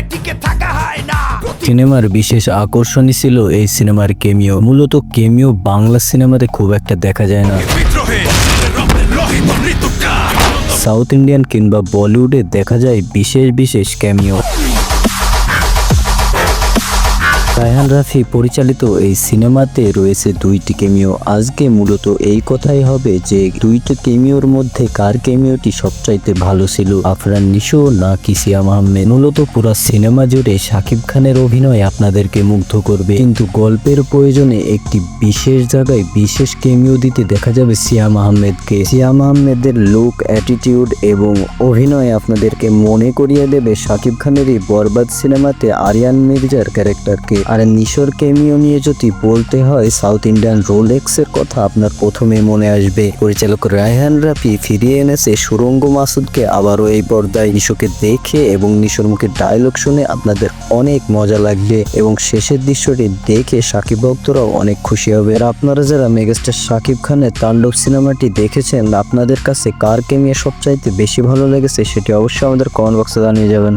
নামে টিকে থাকা হয় না। সিনেমার বিশেষ আকর্ষণই ছিল এই সিনেমার কেমিও। মূলত কেমিও বাংলা সিনেমাতে খুব একটা দেখা যায় না। সাউথ ইন্ডিয়ান কিংবা বলিউডে দেখা যায় বিশেষ বিশেষ ক্যামিও রায়হান রাফি পরিচালিত এই সিনেমাতে রয়েছে দুইটি কেমিও। আজকে মূলত এই কথাই হবে যে, দুইটি কেমিওর মধ্যে কার কেমিওটি সবচাইতে ভালো ছিল, আফরান নিশো না কিসিয়াম আহমেদ? মূলত পুরো সিনেমা জুড়ে শাকিব খানের অভিনয় আপনাদেরকে মুগ্ধ করবে। কিন্তু গল্পের প্রয়োজনে একটি বিশেষ জায়গায় বিশেষ কেমিও দিতে দেখা যাবে সিয়াম আহমেদকে। সিয়াম আহমেদের লুক অ্যাটিটিউড এবং অভিনয় আপনাদেরকে মনে করিয়ে দেবে শাকিব খানেরই বরবাদ সিনেমাতে আরিয়ান মির্জার ক্যারেক্টারকে। আর নিশোর কেমিও নিয়ে যদি বলতে হয় সাউথ ইন্ডিয়ান রোলেক্স এর কথা আপনার প্রথমে মনে আসবে। পরিচালক রায়হান রাফি ফিরিয়ে এনেছে সুরঙ্গ মাসুদকে আবারও এই পর্দায় নিশোকে দেখে এবং নিশোর মুখে ডায়লগ শুনে আপনাদের অনেক মজা লাগবে এবং শেষের দৃশ্যটি দেখে সাকিব ভক্তরাও অনেক খুশি হবে। আর আপনারা যারা মেগাস্টার সাকিব খানের তাণ্ডব সিনেমাটি দেখেছেন, আপনাদের কাছে কার কেমিয়া সবচাইতে বেশি ভালো লেগেছে সেটি অবশ্যই আমাদের কমেন্ট বক্সে জানিয়ে যাবেন।